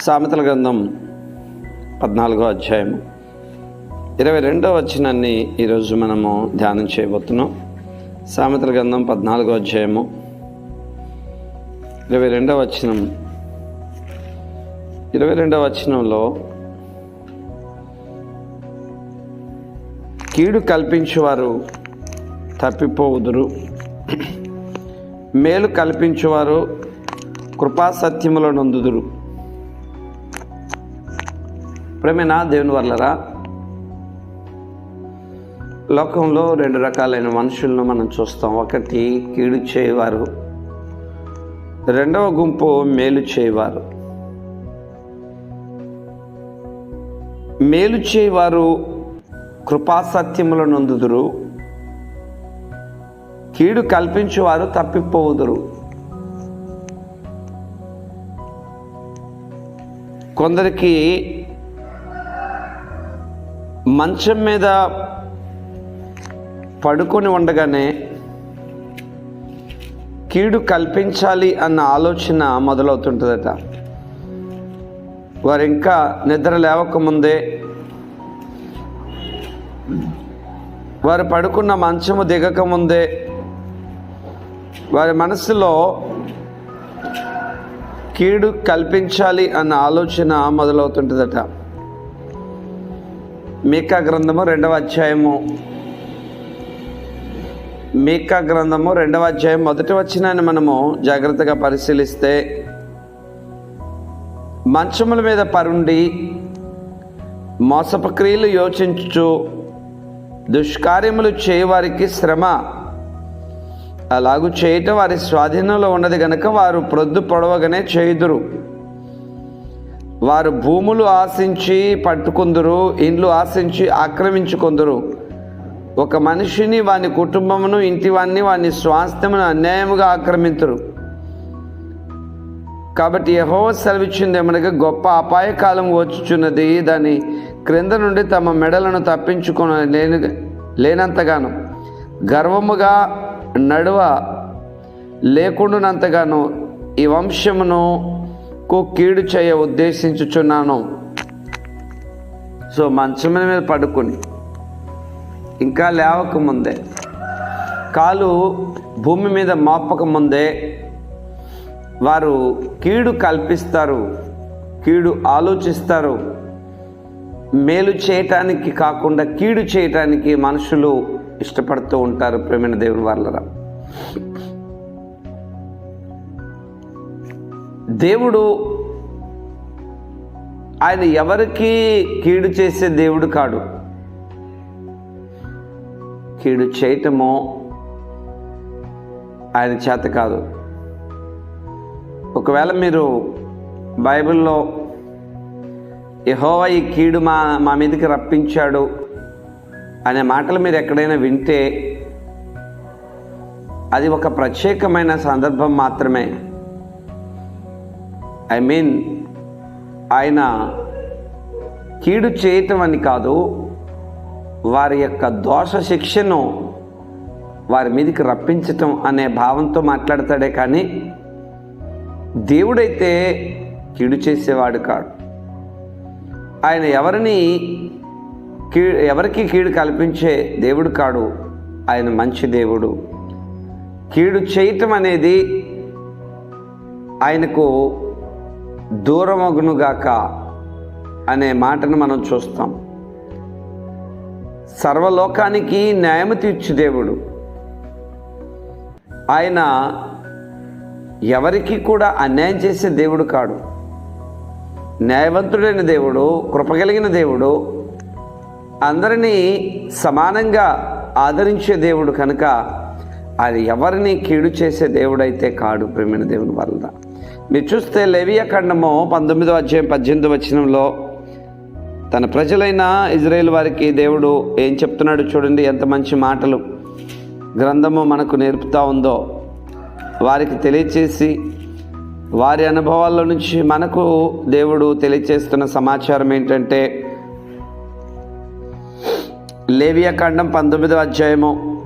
సామెతల గ్రంథం పద్నాలుగో అధ్యాయము. ఇరవై రెండో వచనాన్ని ఈరోజు మనము ధ్యానం చేయబోతున్నాం. సామెతల గ్రంథం పద్నాలుగో అధ్యాయము. ఇరవై రెండవ వచనం. ఇరవై రెండవ వచనంలో కీడు కల్పించేవారు తప్పిపోవుదురు. మేలు కల్పించేవారు కృపాసత్యములను అందుదురు ప్రేమేనా దేవుని వర్లరా? లోకంలో రెండు రకాలైన మనుషులను మనం చూస్తాం. ఒకటి కీడు చేయవారు రెండవ గుంపు మేలు చేయవారు. మేలు చేయవారు కృపాసత్యముల నొందుదురు కీడు కల్పించేవారు తప్పిపోవుదురు కొందరికి మంచం మీద పడుకొని ఉండగానే కీడు కల్పించాలి అన్న ఆలోచన మొదలవుతుంటుందట. వారు ఇంకా నిద్ర లేవకముందే వారు పడుకున్న మంచము దిగకముందే వారి మనసులో కీడు కల్పించాలి అన్న ఆలోచన మొదలవుతుంటుందట. మీకా గ్రంథము రెండవ అధ్యాయము. మీకా గ్రంథము రెండవ అధ్యాయం. మొదటి వచ్చినాన్ని మనము జాగ్రత్తగా పరిశీలిస్తే మంచముల మీద పరుండి మోసపు క్రియలు యోచించు దుష్కార్యములు చేయవారికి శ్రమ. అలాగు చేయటం వారి స్వాధీనంలో ఉన్నది గనక వారు ప్రొద్దు పొడవగానే చేయుదురు. వారు భూములు ఆశించి పట్టుకుందురు ఇండ్లు ఆశించి ఆక్రమించుకుందరు. ఒక మనిషిని వాని కుటుంబమును ఇంటి వాన్ని వాని స్వాస్థ్యమును అన్యాయముగా ఆక్రమించరు కాబట్టి యహో సెలవిచ్చింది ఏమనగా గొప్ప అపాయకాలం వచ్చుచున్నది దాని క్రింద నుండి తమ మెడలను తప్పించుకుని లేని లేనంతగాను గర్వముగా నడువ లేకుండానంతగాను ఈ వంశమును కు కీడు చేయ ఉద్దేశించుచున్నాను. సో మంచం మీద పడుకుని ఇంకా లేవకముందే కాలు భూమి మీద మోపకముందే వారు కీడు కల్పిస్తారు కీడు ఆలోచిస్తారు. మేలు చేయటానికి కాకుండా కీడు చేయటానికి మనుషులు ఇష్టపడుతూ ఉంటారు ప్రేమైన దేవుని వాళ్ళరా దేవుడు ఆయన ఎవరికి కీడు చేసే దేవుడు కాడు. కీడు చేయటమో ఆయన చేత కాదు. ఒకవేళ మీరు బైబిల్లో యహోవా ఈ కీడు మా మా మీదకి రప్పించాడు అనే మాటలు మీరు ఎక్కడైనా వింటే అది ఒక ప్రత్యేకమైన సందర్భం మాత్రమే. ఐ మీన్ ఆయన కీడు చేయటం అని కాదు వారి యొక్క దోష శిక్షను వారి మీదకి రప్పించటం అనే భావంతో మాట్లాడతాడే కానీ దేవుడైతే కీడు చేసేవాడు కాడు. ఆయన ఎవరిని కీ ఎవరికి కీడు కల్పించే దేవుడు కాడు ఆయన మంచి దేవుడు. కీడు చేయటం అనేది ఆయనకు దూరమగునుగాక అనే మాటను మనం చూస్తాం. సర్వలోకానికి న్యాయము తీర్చు దేవుడు. ఆయన ఎవరికి కూడా అన్యాయం చేసే దేవుడు కాడు. న్యాయవంతుడైన దేవుడు కృపగలిగిన దేవుడు అందరినీ సమానంగా ఆదరించే దేవుడు కనుక అది ఎవరిని కీడు చేసే దేవుడైతే కాడు ప్రేమిన దేవుని వల్ల మీరు చూస్తే లెవియా ఖండము పంతొమ్మిదో అధ్యాయం పద్దెనిమిది వచనంలో తన ప్రజలైన ఇజ్రాయేల్ వారికి దేవుడు ఏం చెప్తున్నాడు చూడండి ఎంత మంచి మాటలు గ్రంథము మనకు నేర్పుతా ఉందో. వారికి తెలియచేసి వారి అనుభవాల్లో నుంచి మనకు దేవుడు తెలియచేస్తున్న సమాచారం ఏంటంటే లేవియా ఖండం పంతొమ్మిదో అధ్యాయము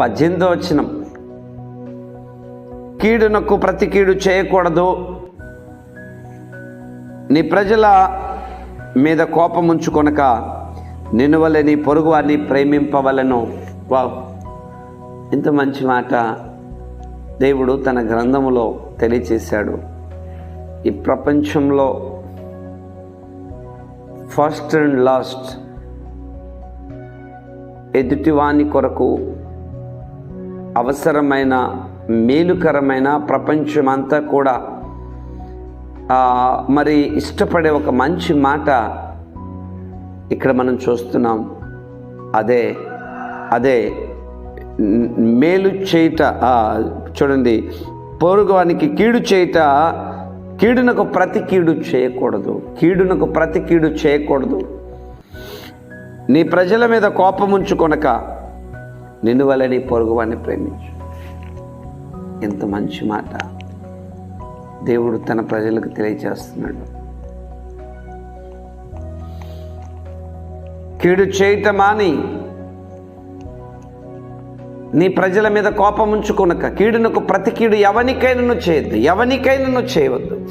పద్దెనిమిదో వచ్చినం కీడునకు ప్రతి కీడు చేయకూడదు. నీ ప్రజల మీద కోపం ఉంచుకొనక నిన్ను వల్ల నీ పొరుగు వారిని ప్రేమింపవలను. వావ్. ఇంత మంచి మాట దేవుడు తన గ్రంథములో తెలియచేశాడు. ఈ ప్రపంచంలో ఫస్ట్ అండ్ లాస్ట్ ఎదుటివాని కొరకు అవసరమైన మేలుకరమైన ప్రపంచమంతా కూడా మరి ఇష్టపడే ఒక మంచి మాట ఇక్కడ మనం చూస్తున్నాం. అదే అదే మేలు చేయుట చూడండి పొరుగువానికి కీడు చేయుట కీడునకు ప్రతి కీడు చేయకూడదు. కీడునకు ప్రతి కీడు చేయకూడదు. నీ ప్రజల మీద కోపం ఉంచుకొనక నిన్ను వల్ల నీ పొరుగువాన్ని ప్రేమించు. ఎంత మంచి మాట. దేవుడు తన ప్రజలకు తెలియచేస్తున్నాడు. కీడు చేయటం మాని నీ ప్రజల మీద కోపం ఉంచుకునక. కీడునకు ప్రతి కీడు ఎవనికైనా చేయొద్దు. ఎవనికైనా నువ్వు చేయవద్దు.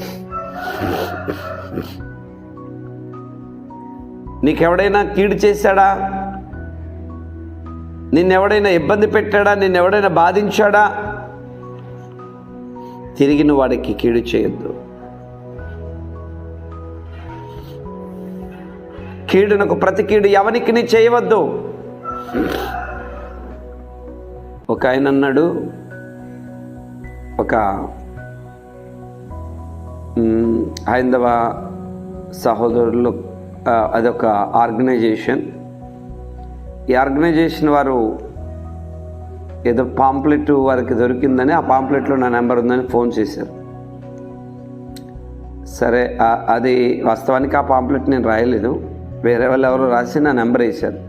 నీకెవడైనా కీడు చేశాడా? నిన్నెవడైనా ఇబ్బంది పెట్టాడా? నిన్నెవడైనా బాధించాడా? తిరిగిన వాడికి కీడు చేయొద్దు. కీడునకు ప్రతి కీడు ఎవరికి చేయవద్దు. ఒక ఆయన అన్నాడు ఒక హైందవ సహోదరులు అదొక ఆర్గనైజేషన్. ఈ ఆర్గనైజేషన్ వారు ఏదో పాంప్లెట్ వారికి దొరికిందని ఆ పాంప్లెట్లో నా నెంబర్ ఉందని ఫోన్ చేశారు. సరే అది వాస్తవానికి ఆ పాంప్లెట్ నేను రాయలేదు. వేరే వాళ్ళు ఎవరు రాసి నా నెంబర్ వేశారు.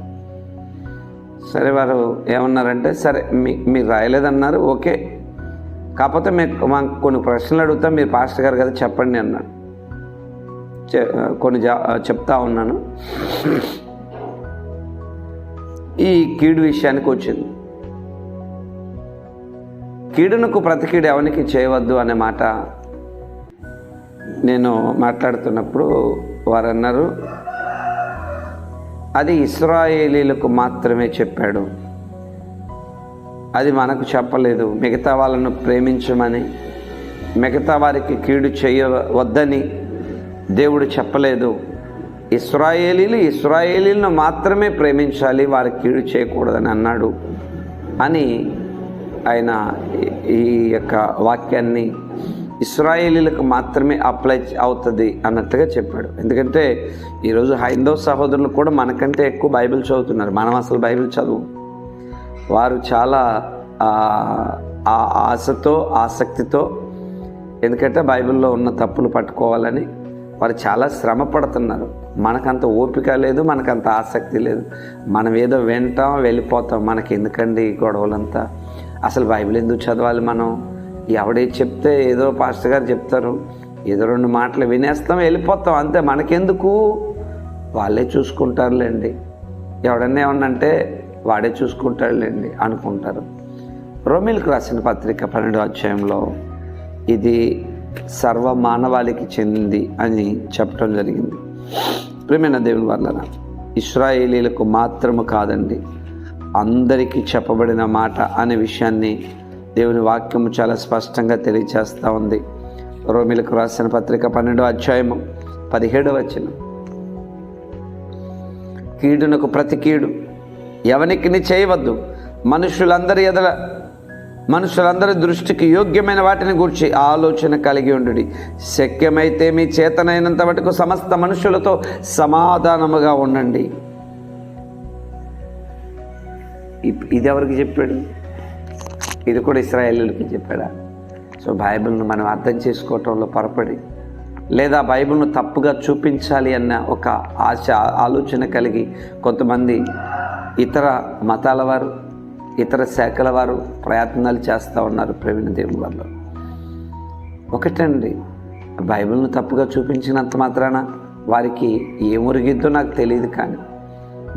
సరే వారు ఏమన్నారంటే సరే మీ మీరు రాయలేదన్నారు ఓకే. కాకపోతే మీకు మాకు కొన్ని ప్రశ్నలు అడుగుతా మీరు పాస్టర్ గారు కదా చెప్పండి అన్నాడు. కొన్ని జా చెప్తా ఉన్నాను. ఈ కీడు విషయానికి వచ్చింది. కీడునకు ప్రతికీడు ఎవరికి చేయవద్దు అనే మాట నేను మాట్లాడుతున్నప్పుడు వారు అన్నారు అది ఇస్రాయేలీలకు మాత్రమే చెప్పాడు. అది మనకు చెప్పలేదు. మిగతా వాళ్ళను ప్రేమించమని మిగతా వారికి కీడు చేయవద్దని దేవుడు చెప్పలేదు. ఇస్రాయేలీలు ఇస్రాయేలీలను మాత్రమే ప్రేమించాలి వారికి కీడు చేయకూడదని అన్నాడు అని ఆయన ఈ- యొక్క వాక్యాన్ని ఇస్రాయేలీలకు మాత్రమే అప్లై అవుతుంది అన్నట్టుగా చెప్పాడు. ఎందుకంటే ఈరోజు హైందవ సహోదరులు కూడా మనకంటే ఎక్కువ బైబిల్ చదువుతున్నారు. మనం అసలు బైబిల్ చదువు. వారు చాలా ఆ, ఆశతో ఆసక్తితో ఎందుకంటే బైబిల్లో ఉన్న తప్పులు పట్టుకోవాలని వారు చాలా శ్రమ పడుతున్నారు. మనకంత ఓపిక లేదు మనకంత ఆసక్తి లేదు. మనం ఏదో వింటాం వెళ్ళిపోతాం. మనకి ఎందుకండి ఈ గొడవలంతా? అసలు బైబిల్ ఎందుకు చదవాలి మనం? ఎవడే చెప్తే ఏదో పాస్టర్ గారు చెప్తారు. ఏదో రెండు మాటలు వినేస్తాం వెళ్ళిపోతాం. అంతే మనకెందుకు? వాళ్ళే చూసుకుంటారులేండి. ఎవడన్నా ఏమన్నంటే వాడే చూసుకుంటాడులేండి అనుకుంటారు. రోమిల్కి రాసిన పత్రిక పన్నెండు అధ్యాయంలో ఇది సర్వ మానవాళికి చెందింది అని చెప్పడం జరిగింది. ప్రేమైన దేవుని వల్ల ఇస్రాయేలీలకు మాత్రము కాదండి. అందరికీ చెప్పబడిన మాట అనే విషయాన్ని దేవుని వాక్యము చాలా స్పష్టంగా తెలియచేస్తూ ఉంది. రోమిలకు రాసిన పత్రిక పన్నెండో అధ్యాయము పదిహేడు వచ్చిన కీడునకు ప్రతి కీడు ఎవనికి చేయవద్దు. మనుషులందరి ఎదల మనుషులందరి దృష్టికి యోగ్యమైన వాటిని గురించి ఆలోచన కలిగి ఉండు శక్యమైతే మీ చేతనైనంత మటుకు సమస్త మనుషులతో సమాధానముగా ఉండండి. ఇది ఎవరికి చెప్పాడు? ఇది కూడా ఇస్రాయేలీలకి చెప్పాడా? సో బైబిల్ను మనం అర్థం చేసుకోవటంలో పొరపడి లేదా బైబిల్ను తప్పుగా చూపించాలి అన్న ఒక ఆశ ఆలోచన కలిగి కొంతమంది ఇతర మతాల వారు ఇతర శాఖల వారు ప్రయత్నాలు చేస్తూ ఉన్నారు ప్రవీణ దేవుని వల్ల. ఒకటండి బైబిల్ను తప్పుగా చూపించినంత మాత్రాన వారికి ఏమురిగిద్దో నాకు తెలియదు కానీ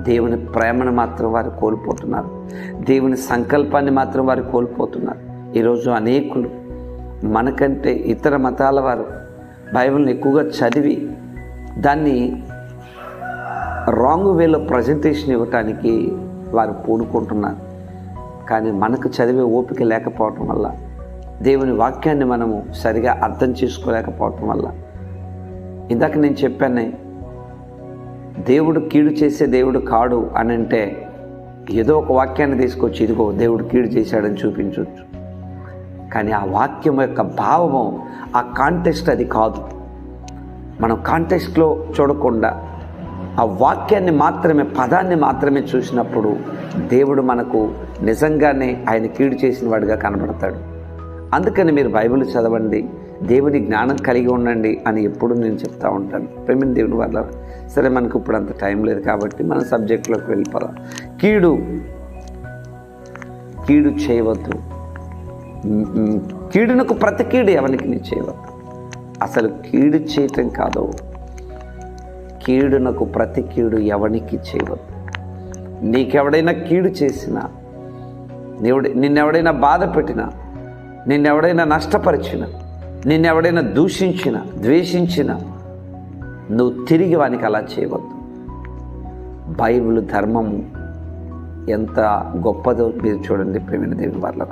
దేవుని ప్రేమను మాత్రం వారు కోల్పోతున్నారు. దేవుని సంకల్పాన్ని మాత్రం వారు కోల్పోతున్నారు. ఈరోజు అనేకులు మనకంటే ఇతర మతాల వారు బైబిల్ని ఎక్కువగా చదివి దాన్ని రాంగ్ వేలో ప్రజెంటేషన్ ఇవ్వటానికి వారు పూనుకుంటున్నారు. కానీ మనకు చదివే ఓపిక లేకపోవటం వల్ల దేవుని వాక్యాన్ని మనము సరిగా అర్థం చేసుకోలేకపోవటం వల్ల. ఇందాక నేను చెప్పానే దేవుడు కీడు చేసే దేవుడు కాడు అని అంటే ఏదో ఒక వాక్యాన్ని తీసుకొచ్చి ఇదిగో దేవుడు కీడు చేశాడని చూపించవచ్చు కానీ ఆ వాక్యం యొక్క భావము ఆ కాంటెస్ట్ అది కాదు. మనం కాంటెస్ట్లో చూడకుండా ఆ వాక్యాన్ని మాత్రమే పదాన్ని మాత్రమే చూసినప్పుడు దేవుడు మనకు నిజంగానే ఆయన కీడు చేసిన వాడిగా కనబడతాడు. అందుకని మీరు బైబిల్ చదవండి దేవుని జ్ఞానం కలిగి ఉండండి అని ఎప్పుడు నేను చెప్తా ఉంటాను. ప్రేమిని దేవుని వల్ల సరే మనకు ఇప్పుడు అంత టైం లేదు కాబట్టి మన సబ్జెక్టులోకి వెళ్ళిపోదాం. కీడు. కీడు చేయవద్దు. కీడునకు ప్రతి కీడు ఎవరికి నీ చేయవద్దు. అసలు కీడు చేయటం కాదు. కీడునకు ప్రతి కీడు ఎవనికి చేయవద్దు. నీకెవడైనా కీడు చేసినా నీవు నిన్నెవడైనా బాధ పెట్టినా నిన్నెవడైనా నష్టపరిచిన నిన్నెవడైనా దూషించిన ద్వేషించిన నువ్వు తిరిగి వానికి అలా చేయవద్దు. బైబిల్ ధర్మము ఎంత గొప్పదో మీరు చూడండి ప్రేమిన దేవి వల్ల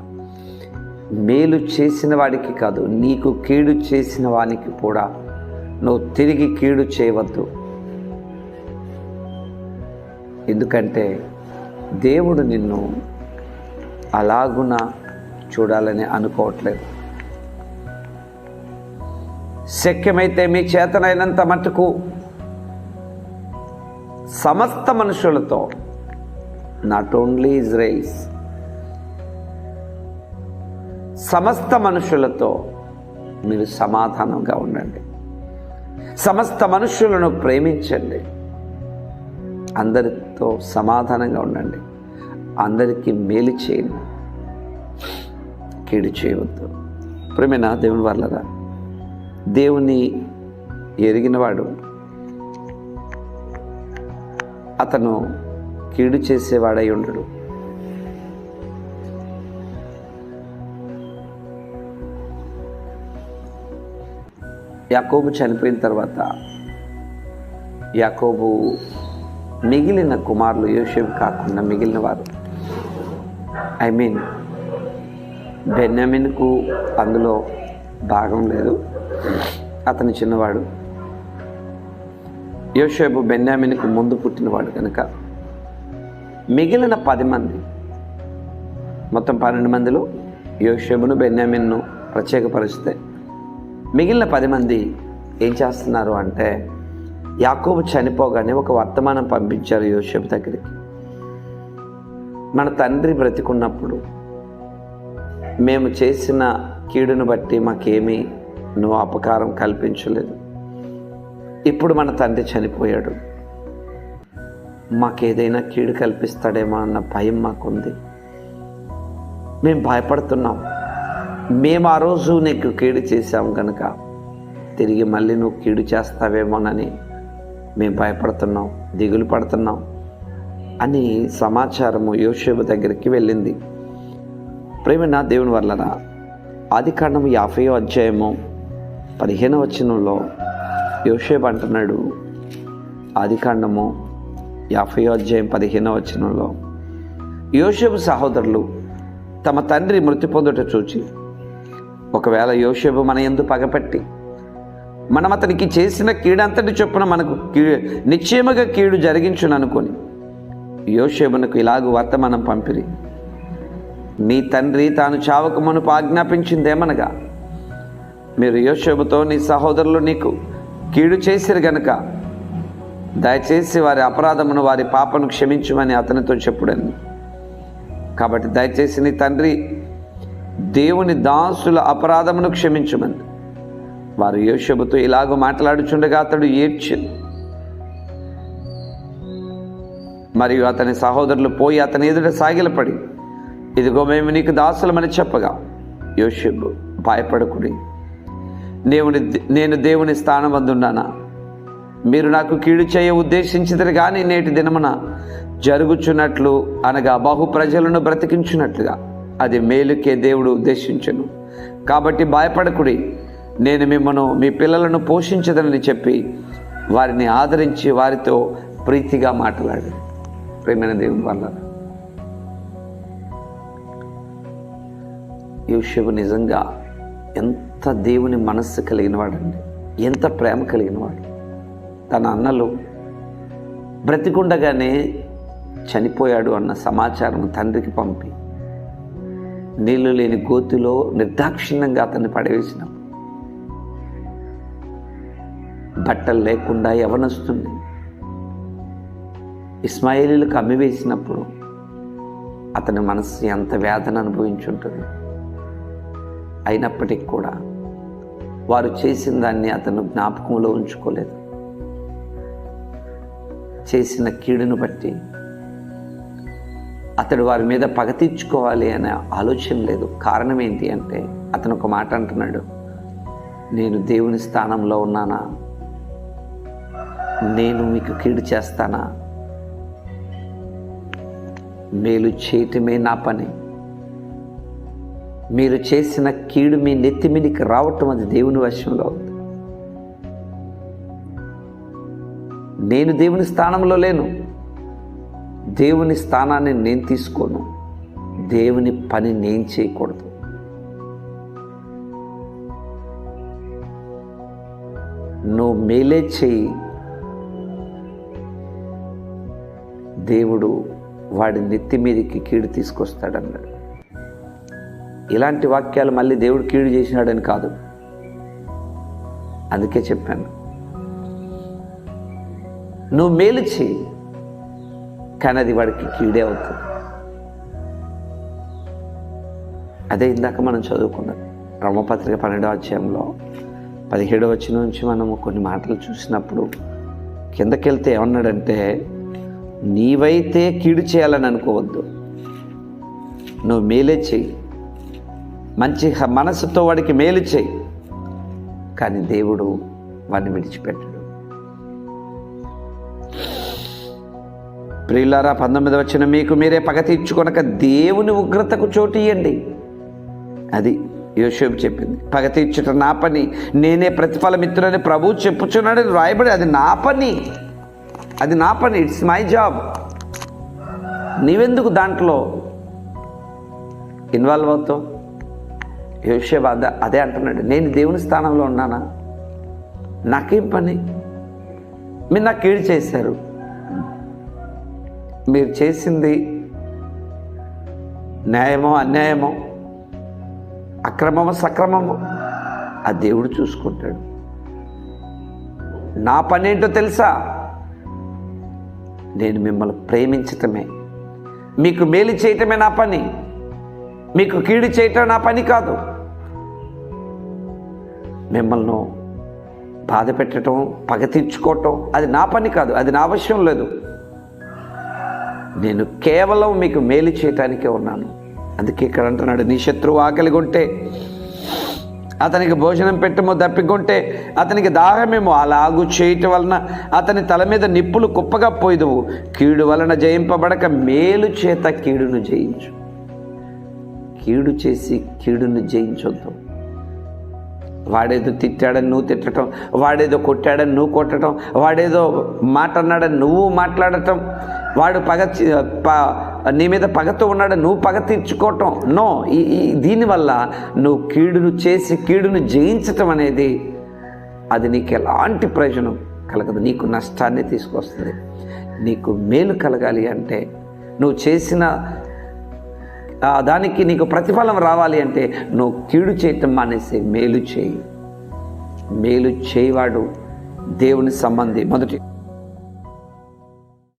మేలు చేసిన వాడికి కాదు నీకు కీడు చేసిన వానికి కూడా నువ్వు తిరిగి కీడు చేయవద్దు. ఎందుకంటే దేవుడు నిన్ను అలాగున చూడాలని అనుకోవట్లేదు. శక్యమైతే మీ చేతనైనంత మటుకు సమస్త మనుషులతో నాట్ ఓన్లీ ఇజ్రాయిల్స్ సమస్త మనుషులతో మీరు సమాధానంగా ఉండండి. సమస్త మనుషులను ప్రేమించండి. అందరితో సమాధానంగా ఉండండి. అందరికీ మేలు చేయండి. కీడు చేయవద్దు. ప్రేమేనా దేవుని వాళ్ళరా దేవుని ఎరిగినవాడు. అతను కీడు చేసేవాడై ఉండడు యాకోబు చనిపోయిన తర్వాత యాకోబు మిగిలిన కుమారులు యోసేపు కాకుండా మిగిలిన వారు. ఐ మీన్ బెన్యమిన్కు అందులో భాగం లేదు. అతను చిన్నవాడు. యోషేబు బెన్యామిన్కు ముందు పుట్టినవాడు కనుక మిగిలిన పది మంది మొత్తం పన్నెండు మందిలో యోషేబును బెన్యామిన్ను ప్రత్యేకపరిస్తే మిగిలిన పది మంది ఏం చేస్తున్నారు అంటే యాకోబు చనిపోగానే ఒక వర్తమానం పంపించారు యోషేబు దగ్గరికి. మన తండ్రి బ్రతికున్నప్పుడు మేము చేసిన కీడును బట్టి మాకేమీ నువ్వు అపకారం కల్పించలేదు. ఇప్పుడు మన తండ్రి చనిపోయాడు. మాకేదైనా కీడు కల్పిస్తాడేమో అన్న భయం మాకుంది. మేము భయపడుతున్నాం. మేము ఆ రోజు నీకు కీడు చేశాం కనుక తిరిగి మళ్ళీ నువ్వు కీడు చేస్తావేమోనని మేము భయపడుతున్నాం దిగులు పడుతున్నాం అని సమాచారము యోషేబు దగ్గరికి వెళ్ళింది. ప్రేమ దేవుని వల్లనా ఆది కాండం యాభై అధ్యాయము పదిహేను వచనంలో యోషేబ్ అంటున్నాడు. ఆది కాండము యాభై అధ్యాయం పదిహేనవ వచనంలో యోషేబు సహోదరులు తమ తండ్రి మృతి పొందుట చూచి ఒకవేళ యోషేబు మన ఎందు పగపట్టి మనం అతనికి చేసిన కీడంతటి చొప్పున మనకు కీ నిశ్చయముగా కీడు జరిగించుననుకొని యోషేబునకు ఇలాగూ వర్తమానం పంపిరి. నీ తండ్రి తాను చావక మునుపు ఆజ్ఞాపించిందేమనగా? మీరు యోషేబుతో నీ సహోదరులు నీకు కీడు చేసిరు గనుక దయచేసి వారి అపరాధమును వారి పాపను క్షమించమని అతనితో చెప్పుడని కాబట్టి దయచేసి నీ తండ్రి దేవుని దాసుల అపరాధమును క్షమించమని. వారు యోషబుతో ఇలాగ మాట్లాడుచుండగా అతడు ఏడ్చింది మరియు అతని సహోదరులు పోయి అతని ఎదుట సాగిలపడి ఇదిగో మేము నీకు దాసులమని చెప్పగా. యోషబు భయపడకుడి దేవుని నేను దేవుని స్థానం అందున్నానా మీరు నాకు కీడు చేయ ఉద్దేశించిదరు కానీ నేటి దినమున జరుగుచున్నట్లు అనగా బహు ప్రజలను బ్రతికించున్నట్లుగా. అది మేలుకే దేవుడు ఉద్దేశించను. కాబట్టి భయపడకుడి. నేను మిమ్మను మీ పిల్లలను పోషించదనని చెప్పి వారిని ఆదరించి వారితో ప్రీతిగా మాట్లాడు ప్రేమైన దేవుని వల్ల యోషపు నిజంగా ఎంత దేవుని మనస్సు కలిగినవాడండి. ఎంత ప్రేమ కలిగినవాడు. తన అన్నలు బ్రతికుండగానే చనిపోయాడు అన్న సమాచారం తండ్రికి పంపి నీళ్ళు లేని గోతులో నిర్దాక్షిణ్యంగా అతన్ని పడవేసిన. బట్టలు లేకుండా ఎవనొస్తుంది ఇస్మాయిలీలకు అమ్మివేసినప్పుడు అతని మనసు ఎంత వేదన అనుభవించుంటుంది. అయినప్పటికీ కూడా వారు చేసిన దాన్ని అతను జ్ఞాపకంలో ఉంచుకోలేదు. చేసిన కీడును బట్టి అతడు వారి మీద పగ తీర్చుకోవాలి అనే ఆలోచన లేదు. కారణం ఏంటి అంటే అతను ఒక మాట అంటున్నాడు. నేను దేవుని స్థానంలో ఉన్నానా? నేను మీకు కీడు చేస్తానా? మేలు చేయటమే నా పని. మీరు చేసిన కీడు మీ నెత్తిమీదికి రావటం అది దేవుని వశంలో ఉంది. నేను దేవుని స్థానంలో లేను. దేవుని స్థానాన్ని నేను తీసుకోను. దేవుని పని నేను చేయకూడదు. నువ్వు మేలే చేయి. దేవుడు వాడి నెత్తి మీదకి కీడు తీసుకొస్తాడన్నాడు. ఇలాంటి వాక్యాలు మళ్ళీ దేవుడు కీడు చేసినాడని కాదు. అందుకే చెప్పాను. నువ్వు మేలు చేయి కానీ అది వాడికి కీడే అవుతుంది. అదే ఇందాక మనం చదువుకున్నాం. రమపత్రిక పన్నెండవ అధ్యాయంలో పదిహేడవ వచ్చిన నుంచి మనము కొన్ని మాటలు చూసినప్పుడు కిందకెళ్తే ఏమన్నాడంటే నీవైతే కీడు చేయాలని అనుకోవద్దు. నువ్వు మేలే చెయ్యి. మంచి మనసుతో వాడికి మేలు చేయి. కానీ దేవుడు వాడిని విడిచిపెట్టడు. ప్రియులారా పంతొమ్మిది వచ్చిన మీకు మీరే పగ తీర్చుకొనక దేవుని ఉగ్రతకు చోటు ఇవ్వండి అది యోసేపు చెప్పింది. పగ తీర్చుట నా పని. నేనే ప్రతిఫలమిత్రుడని ప్రభువు చెప్పుచున్నాడని రాయబడి అది నా పని. అది నా పని. ఇట్స్ మై జాబ్ నీవెందుకు దాంట్లో ఇన్వాల్వ్ అవుతావు? యోసేపు అదే అదే అంటున్నాడు. నేను దేవుని స్థానంలో ఉన్నానా? నాకేం పని? మీరు నాకు కీడు చేశారు. మీరు చేసింది న్యాయమో అన్యాయమో అక్రమమో సక్రమమో ఆ దేవుడు చూసుకుంటాడు. నా పని ఏంటో తెలుసా? నేను మిమ్మల్ని ప్రేమించటమే. మీకు మేలు చేయటమే నా పని. మీకు కీడు చేయటం నా పని కాదు. మిమ్మల్ని బాధ పెట్టడం పగ తీర్చుకోవటం అది నా పని కాదు అది నా అవసరం లేదు. నేను కేవలం మీకు మేలు చేయటానికే ఉన్నాను. అందుకే ఇక్కడ అంటున్నాడు నీ శత్రువు ఆకలి అతనికి భోజనం పెట్టమో దప్పికొంటే అతనికి దాహమేమో అలాగు చేయటం వలన అతని తల మీద నిప్పులు కుప్పగా పోయిదువు. కీడు వలన జయింపబడక మేలు చేత కీడును జయించు. కీడు చేసి కీడును జయించొద్దు. వాడేదో తిట్టాడని నువ్వు తిట్టడం వాడేదో కొట్టాడని నువ్వు కొట్టడం వాడేదో మాట అన్నాడని నువ్వు మాట్లాడటం వాడు పగ ప- నీ మీద పగతో ఉన్నాడని నువ్వు పగ తీర్చుకోవటం. నో ఈ దీనివల్ల నువ్వు కీడును చేసి కీడును జయించటం అనేది అది నీకు ఎలాంటి ప్రయోజనం కలగదు. నీకు నష్టాన్ని తీసుకొస్తుంది. నీకు మేలు కలగాలి అంటే నువ్వు చేసిన దానికి నీకు ప్రతిఫలం రావాలి అంటే నువ్వు కీడు చేయటం మానేసి మేలు చేయి. మేలు చేయవాడు దేవుని సంబంధి. మొదటి